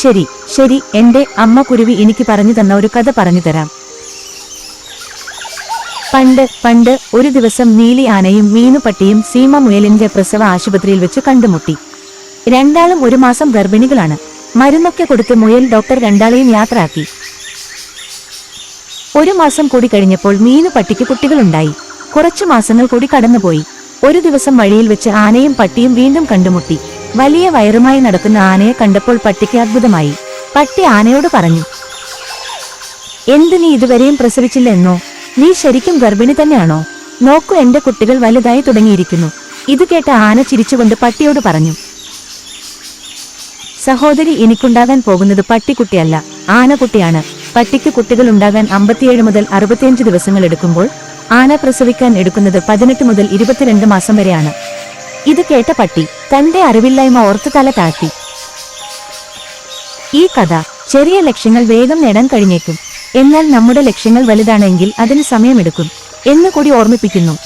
ശരി ശരി എന്റെ അമ്മ കുരുവി എനിക്ക് പറഞ്ഞു തന്ന ഒരു കഥ പറഞ്ഞു തരാം. പണ്ട് പണ്ട് ഒരു ദിവസം നീലി ആനയും മീനുപട്ടിയും സീമ മുയലിന്റെ പ്രസവ ആശുപത്രിയിൽ വെച്ച് കണ്ടുമുട്ടി. രണ്ടാളും ഒരു മാസം ഗർഭിണികളാണ്. മരുന്നൊക്കെ കൊടുത്ത് മുയൽ ഡോക്ടർ രണ്ടാളെയും യാത്രയാക്കി. ഒരു മാസം കൂടി കഴിഞ്ഞപ്പോൾ മീനുപട്ടിക്ക് കുട്ടികളുണ്ടായി. കുറച്ചു മാസങ്ങൾ കൂടി കടന്നുപോയി. ഒരു ദിവസം വഴിയിൽ വെച്ച് ആനയും പട്ടിയും വീണ്ടും കണ്ടുമുട്ടി. വലിയ വയറുമായി നടക്കുന്ന ആനയെ കണ്ടപ്പോൾ പട്ടിക്ക് അത്ഭുതമായി. പട്ടി ആനയോട് പറഞ്ഞു എന്ത് നീ ഇതുവരെയും പ്രസവിച്ചില്ല എന്നോ നീ ശരിക്കും ഗർഭിണി തന്നെയാണോ? നോക്കൂ എന്റെ കുട്ടികൾ വലുതായി തുടങ്ങിയിരിക്കുന്നു. ഇത് കേട്ട ആന ചിരിച്ചുകൊണ്ട് പട്ടിയോട് പറഞ്ഞു സഹോദരി എനിക്കുണ്ടാകാൻ പോകുന്നത് പട്ടിക്കുട്ടിയല്ല ആനക്കുട്ടിയാണ്. പട്ടിക്ക് കുട്ടികൾ ഉണ്ടാകാൻ അമ്പത്തിയേഴ് മുതൽ അറുപത്തിയഞ്ച് ദിവസങ്ങൾ എടുക്കുമ്പോൾ ആന പ്രസവിക്കാൻ എടുക്കുന്നത് പതിനെട്ട് മുതൽ ഇരുപത്തിരണ്ട് മാസം വരെയാണ്. ഇത് കേട്ട പട്ടി തന്റെ അറിവില്ലായ്മ ഓർത്തു തല താഴ്ത്തി. ഈ കഥ ചെറിയ ലക്ഷ്യങ്ങൾ വേഗം നേടാൻ കഴിഞ്ഞേക്കും. എന്നാൽ നമ്മുടെ ലക്ഷ്യങ്ങൾ വലുതാണെങ്കിൽ അതിന് സമയമെടുക്കും എന്ന് കൂടി ഓർമ്മിപ്പിക്കുന്നു.